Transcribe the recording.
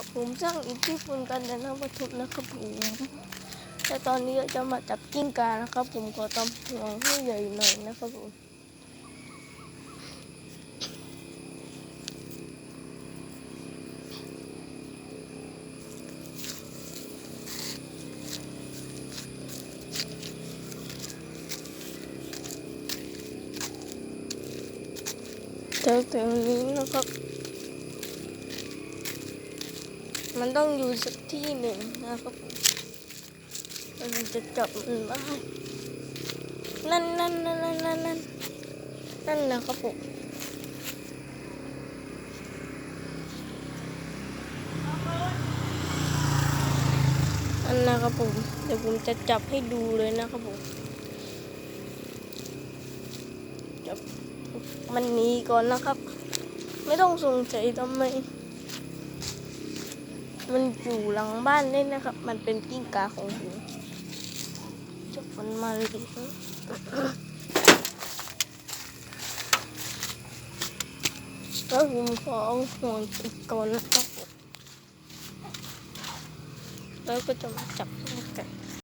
กับผมสร้างอิทธิพลกันนะวัตถุนะครับผมแต่ตอนนี้จะมาจับกิ้งกานะครับ ผมขอตำห่วงให้ใหญ่หน่อยนะครับผมแถวๆนี้นะครับ มันต้องอยู่สักที่หนึ่งนะครับผมมันจะจับมันได้นั่นนั่นนั่นนั่นนั่นนั่นนั่นนะครับผมนั่นนะครับผมเดี๋ยวผมจะจับให้ดูเลยนะครับผมจับมันหนีก่อนนะครับ ไม่ต้องสงสัยทำไม มันอยู่หลังบ้านเล่นนะครับ มันเป็นกิ้งกาของผมจับมันมาเลยดิแล้วผมขอเอาห่วงติดก่อนนะครับแล้วก็จะมาจับมัน